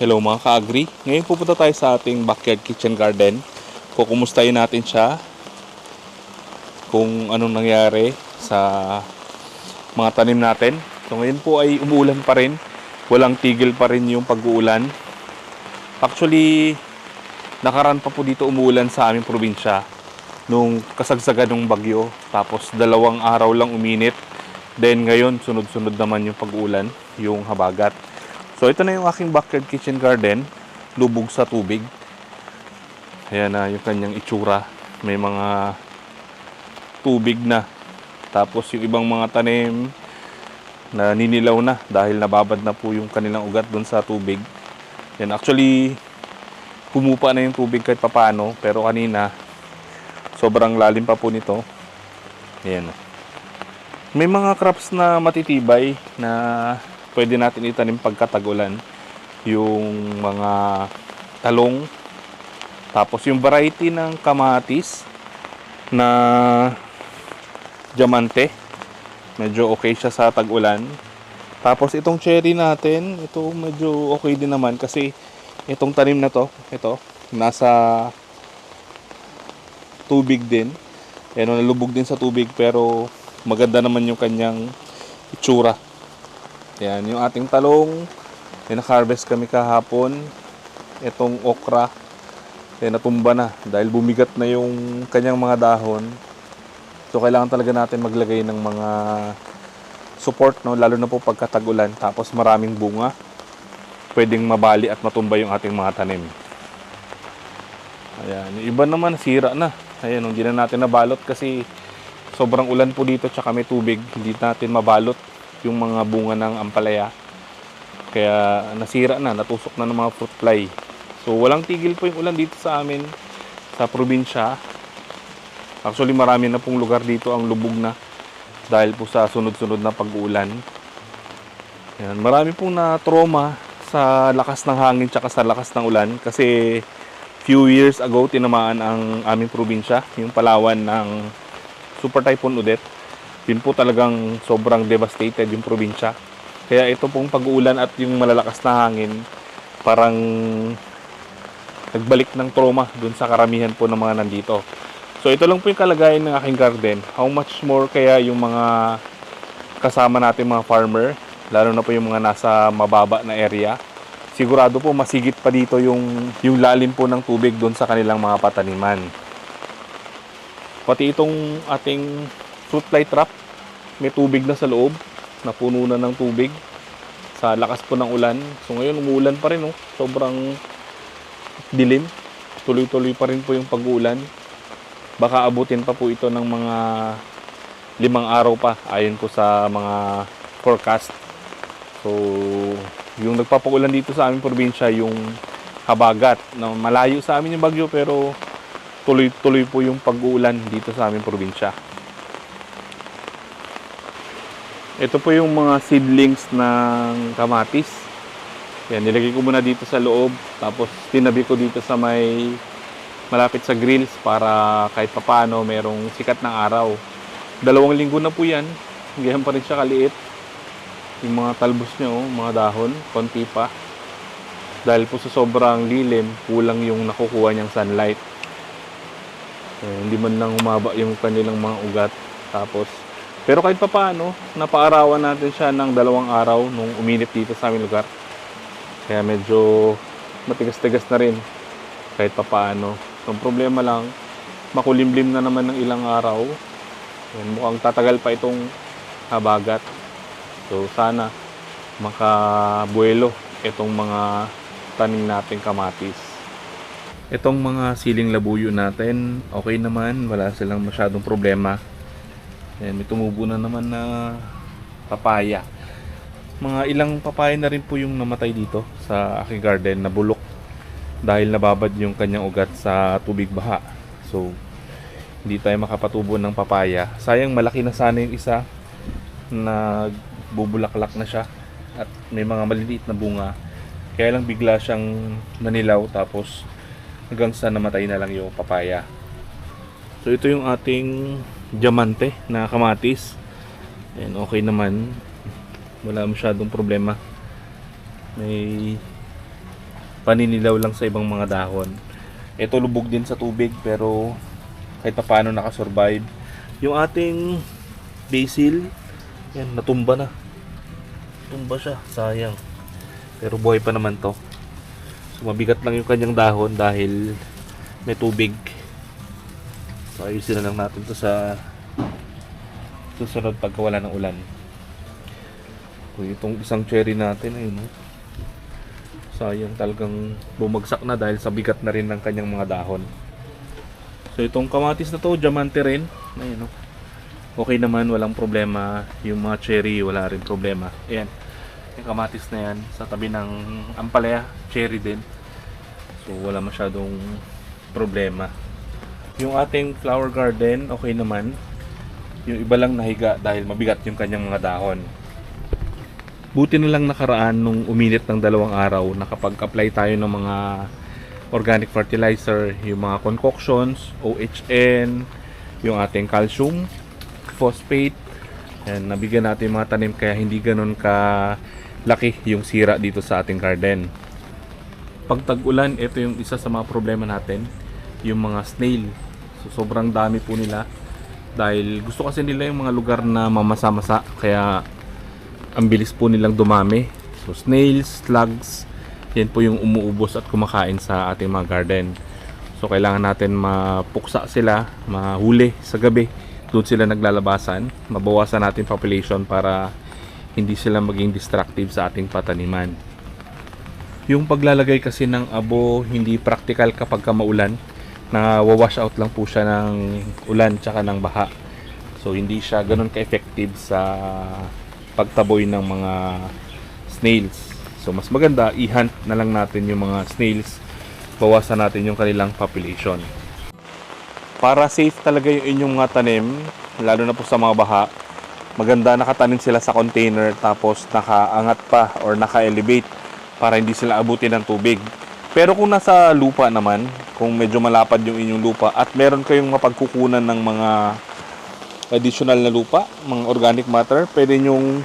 Hello mga ka-agri. Ngayon pupunta tayo sa ating backyard kitchen garden. Kukumustahin natin siya kung anong nangyari sa mga tanim natin. So ngayon po ay umuulan pa rin. Walang tigil pa rin yung pag-uulan. Actually, nakaraan pa po dito umuulan sa aming probinsya nung kasagsagan ng bagyo. Tapos dalawang araw lang uminit. Then ngayon, sunod-sunod naman yung pag-ulan, yung habagat. So ito na yung aking backyard kitchen garden, lubog sa tubig. Ayan na yung kanyang itsura. May mga tubig na. Tapos yung ibang mga tanim na ninilaw na dahil nababad na po yung kanilang ugat doon sa tubig. Yan actually humupa na yung tubig kahit papano pero kanina sobrang lalim pa po nito. Ayan. May mga crops na matitibay na pwede natin itanim pagkatagulan. Yung mga talong. Tapos yung variety ng kamatis na diamante. Medyo okay siya sa tag-ulan. Tapos itong cherry natin, ito medyo okay din naman kasi itong tanim na to, ito, nasa tubig din. Ano, nalubog din sa tubig pero maganda naman yung kanyang itsura. Yan, yung ating talong, may harvest kami kahapon. Itong okra, eh, natumba na dahil bumigat na yung kanyang mga dahon. So, kailangan talaga natin maglagay ng mga support, no? lalo na po pagkatagulan. Tapos maraming bunga. Pwedeng mabali at matumba yung ating mga tanim. Ayan, yung iba naman sira na. Ayan, hindi na natin nabalot kasi sobrang ulan po dito tsaka may tubig. Hindi natin mabalot yung mga bunga ng ampalaya. Kaya nasira na, natusok na ng mga fruit fly. So walang tigil po yung ulan dito sa amin sa probinsya. Actually marami na pong lugar dito ang lubog na dahil po sa sunod-sunod na pag-ulan. Yan, marami pong na trauma sa lakas ng hangin tsaka sa lakas ng ulan kasi few years ago tinamaan ang aming probinsya, yung Palawan ng Super Typhoon Odette. Yun po talagang sobrang devastated yung probinsya. Kaya ito pong pag-uulan at yung malalakas na hangin parang nagbalik ng trauma dun sa karamihan po ng mga nandito. So ito lang po yung kalagayan ng aking garden. How much more kaya yung mga kasama natin mga farmer, lalo na po yung mga nasa mababa na area. Sigurado po masigit pa dito yung, yung lalim po ng tubig doon sa kanilang mga pataniman. Pati itong ating fruit fly trap, may tubig na sa loob, napuno na ng tubig sa lakas po ng ulan. So ngayon umuulan pa rin, oh. sobrang dilim. Tuloy-tuloy pa rin po yung pag-uulan. Baka abutin pa po ito ng mga limang araw pa ayon po sa mga forecast. So, yung nagpapaulan dito sa aming probinsya, yung habagat. Na malayo sa amin yung bagyo pero tuloy-tuloy po yung pag-uulan dito sa aming probinsya. Ito po yung mga seedlings ng kamatis. Yan, nilagay ko muna dito sa loob. Tapos tinabi ko dito sa may malapit sa grills para kahit papano merong sikat ng araw. Dalawang linggo na po yan. Ganyan pa rin siya kaliit. Yung mga talbos niya, oh, mga dahon, konti pa. Dahil po sa sobrang lilim, kulang yung nakukuha niyang sunlight. Eh, hindi man lang humaba yung kanilang mga ugat. Tapos, pero kahit papaano, napaarawan natin siya ng dalawang araw nung uminit dito sa aming lugar. Kaya medyo matigas-tigas na rin kahit papaano. So, problema lang, makulimlim na naman ng ilang araw. Yan, mukhang tatagal pa itong habagat. So, sana makabuelo itong mga tanim nating kamatis. Itong mga siling labuyo natin, okay naman, wala silang masyadong problema. Yan, may tumubo na naman na papaya. Mga ilang papaya na rin po yung namatay dito sa aking garden na bulok dahil nababad yung kanyang ugat sa tubig baha. So, hindi tayo makapatubo ng papaya. Sayang malaki na sana yung isa na bubulaklak na siya at may mga maliliit na bunga. Kaya lang bigla siyang nanilaw tapos hanggang sa namatay na lang yung papaya. So ito yung ating diamante na kamatis. Ayan, okay naman. Wala masyadong problema. May paninilaw lang sa ibang mga dahon. Ito lubog din sa tubig pero kahit pa paano nakasurvive. Yung ating basil, yan, natumba na. Tumba siya, sayang. Pero buhay pa naman to. So, mabigat lang yung kanyang dahon dahil may tubig. So, ayusin na lang natin to sa susunod pagka wala ng ulan. So, itong isang cherry natin, ayun, no? sayang talagang bumagsak na dahil sa bigat na rin ng kanyang mga dahon. So, itong kamatis na to, diamante rin. Ayun, no? Okay naman, walang problema. Yung mga cherry, wala rin problema. Ayan, yung kamatis na yan sa tabi ng ampalaya, cherry din. So, wala masyadong problema. Yung ating flower garden, okay naman. Yung iba lang nahiga dahil mabigat yung kanyang mga dahon. Buti na lang nakaraan nung uminit ng dalawang araw, nakapag-apply tayo ng mga organic fertilizer, yung mga concoctions, OHN, yung ating calcium, phosphate, and nabigyan natin yung mga tanim kaya hindi ganun ka laki yung sira dito sa ating garden. Pag tag-ulan, ito yung isa sa mga problema natin, yung mga snail. So, sobrang dami po nila dahil gusto kasi nila yung mga lugar na mamasa-masa kaya ang bilis po nilang dumami. So snails, slugs, yan po yung umuubos at kumakain sa ating mga garden. So kailangan natin mapuksa sila, mahuli sa gabi. Doon sila naglalabasan. Mabawasan natin population para hindi sila maging destructive sa ating pataniman. Yung paglalagay kasi ng abo hindi practical kapag ka maulan. Na wawash out lang po siya ng ulan tsaka ng baha. So hindi siya ganun ka-effective sa pagtaboy ng mga snails. So mas maganda i-hunt na lang natin yung mga snails. Bawasan natin yung kanilang population. Para safe talaga yung inyong mga tanim, lalo na po sa mga baha, maganda nakatanim sila sa container tapos nakaangat pa or naka-elevate para hindi sila abutin ng tubig. Pero kung nasa lupa naman, kung medyo malapad yung inyong lupa at meron kayong mapagkukunan ng mga additional na lupa, mga organic matter, pwede nyong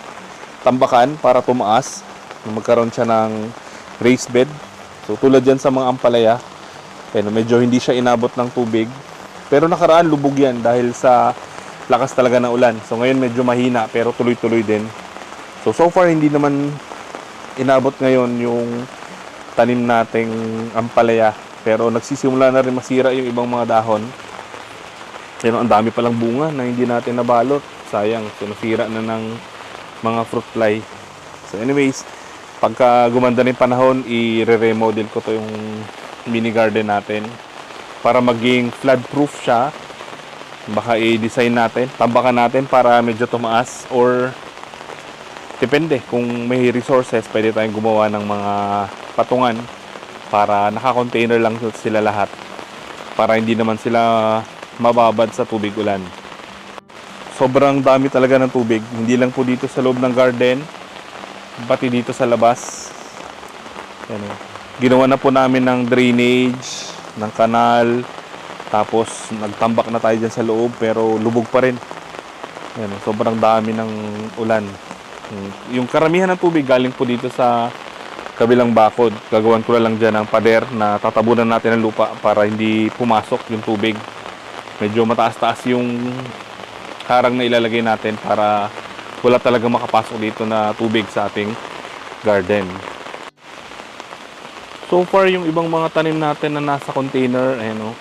tambakan para tumaas. Magkaroon siya ng raised bed. So tulad yan sa mga ampalaya, pero medyo hindi siya inabot ng tubig. Pero nakaraan lubog yan dahil sa lakas talaga ng ulan. So ngayon medyo mahina pero tuloy-tuloy din. So so far hindi naman inabot ngayon yung tanim nating ampalaya. Pero nagsisimula na rin masira yung ibang mga dahon. Pero ang dami palang bunga na hindi natin nabalot. Sayang, so nasira na ng mga fruit fly. So anyways, pagka gumanda na yung panahon, i-remodel ko to yung mini garden natin para maging flood proof siya. Baka i-design natin, tambakan natin para medyo tumaas or depende kung may resources, pwede tayong gumawa ng mga patungan para naka-container lang sila lahat para hindi naman sila mababad sa tubig ulan. Sobrang dami talaga ng tubig, hindi lang po dito sa loob ng garden, pati dito sa labas. Yan o. Ginawa na po namin ng drainage, ng kanal, tapos nagtambak na tayo dyan sa loob pero lubog pa rin. Yan o. Sobrang dami ng ulan. Yung karamihan ng tubig galing po dito sa kabilang bakod. Gagawan ko na lang dyan ng pader na tatabunan natin ng lupa para hindi pumasok yung tubig medyo mataas-taas yung harang na ilalagay natin para wala talaga makapasok dito na tubig sa ating garden. So far, yung ibang mga tanim natin na nasa container, ayan o,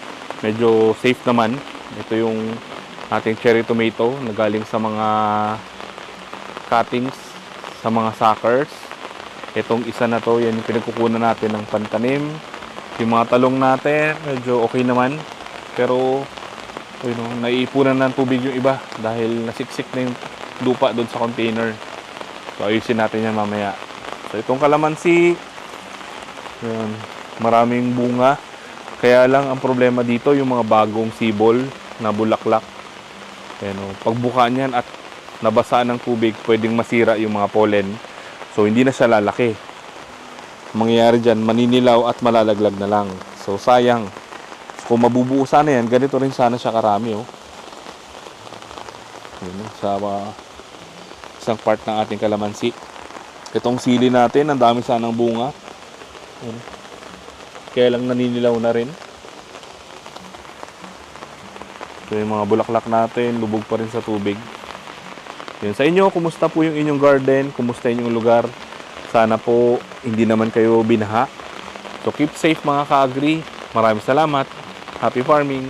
medyo safe naman. Ito yung ating cherry tomato na galing sa mga cuttings, sa mga suckers. Itong isa na to, yan yung pinagkukunan natin ng pantanim. Yung mga talong natin, medyo okay naman. Pero Ayun, no, naiipunan ng tubig yung iba dahil nasiksik na yung lupa doon sa container. So, ayusin natin yan mamaya. So, itong kalamansi, yun, maraming bunga. Kaya lang, ang problema dito, yung mga bagong sibol na bulaklak. Ayan, no, pagbuka niyan at nabasa ng tubig, pwedeng masira yung mga pollen. So, hindi na siya lalaki. Ang mangyayari dyan, maninilaw at malalaglag na lang. So, sayang. Kung mabubuo sana yan, ganito rin sana siya karami, oh. Yun, oh, sa uh, isang part ng ating kalamansi. Itong sili natin, ang dami sanang bunga. Yun. kaya lang naninilaw na rin. So yung mga bulaklak natin, lubog pa rin sa tubig. Yun. Sa inyo, kumusta po yung inyong garden? Kumusta yung lugar? Sana po hindi naman kayo binaha. So keep safe mga ka-agri. Maraming salamat. Happy farming!